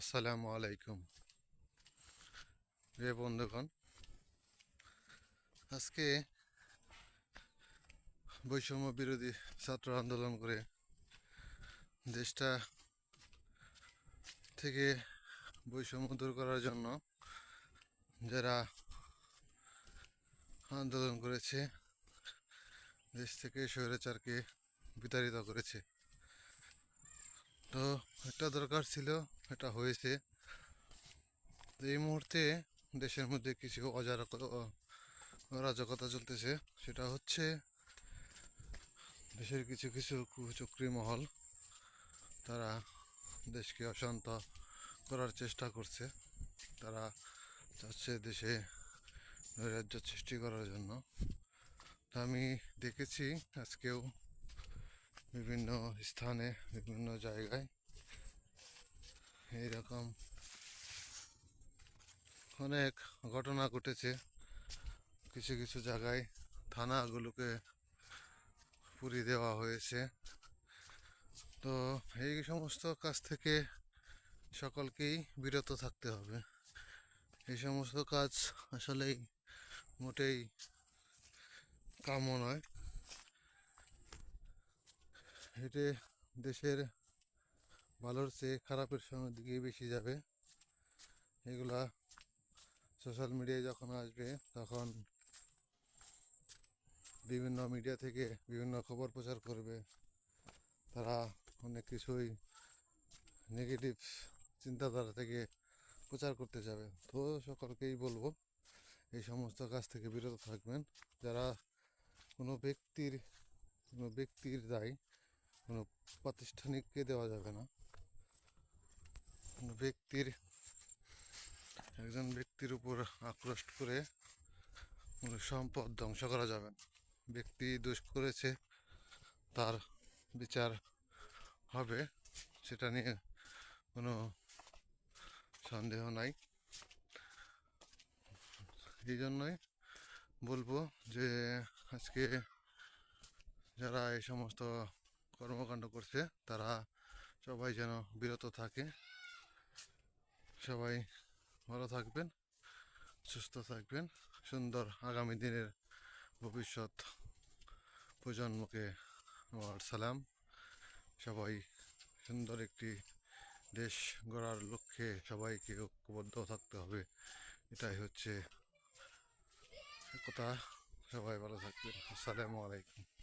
আসসালামু আলাইকুম। প্রিয় বন্ধুগণ, আজকে বৈষম্য বিরোধী ছাত্র আন্দোলন করে দেশটা থেকে বৈষম্য দূর করার জন্য যারা আন্দোলন করেছে, দেশ থেকে স্বৈরাচারকে বিতাড়িত করেছে। তো একটা দরকার ছিল, এটা হয়েছে। এই মুহূর্তে দেশের মধ্যে কিছু অজারক অরাজকতা চলতেছে। সেটা হচ্ছে দেশের কিছু কিছু কুচক্রী মহল, তারা দেশকে অশান্ত করার চেষ্টা করছে। তারা চাচ্ছে দেশে নৈরাজ্য সৃষ্টি করার জন্য। আমি দেখেছি, আজকেও বিভিন্ন স্থানে, বিভিন্ন জায়গায়। এইরকম অনেক ঘটনা ঘটেছে। কিছু কিছু জায়গায় থানাগুলোকে পুড়িয়ে দেওয়া হয়েছে। তো এই সমস্ত কাজ থেকে সকলকেই বিরত থাকতে হবে। এই সমস্ত কাজ আসলেই মোটেই কাম্য নয়। হেঁটে দেশের ভালোর চেয়ে খারাপের সঙ্গে দিকে বেশি যাবে। এগুলা সোশ্যাল মিডিয়ায় যখন আসবে, তখন বিভিন্ন মিডিয়া থেকে বিভিন্ন খবর প্রচার করবে। তারা অনেক কিছুই নেগেটিভ চিন্তাধারা থেকে প্রচার করতে যাবে। তো সকলকেই বলব, এই সমস্ত কাজ থেকে বিরত থাকবেন। যারা কোনো ব্যক্তির কোনো ব্যক্তির দায় কোনো প্রাতিষ্ঠানিককে দেওয়া যাবে না। কোনো ব্যক্তির, একজন ব্যক্তির উপর আক্রোশ করে কোনো সম্পদ ধ্বংস করা যাবে না। ব্যক্তি দোষ করেছে, তার বিচার হবে, সেটা নিয়ে কোনো সন্দেহ নাই। এই জন্যই বলব যে আজকে যারা এই সমস্ত কর্মকাণ্ড করছে, তারা সবাই যেন বিরত থাকে। সবাই ভালো থাকবেন, সুস্থ থাকবেন। সুন্দর আগামী দিনের ভবিষ্যৎ প্রজন্মকে আমার সালাম। সবাই সুন্দর একটি দেশ গড়ার লক্ষ্যে সবাইকে ঐক্যবদ্ধ থাকতে হবে। এটাই হচ্ছে কথা। সবাই ভালো থাকবেন। আসসালামু আলাইকুম।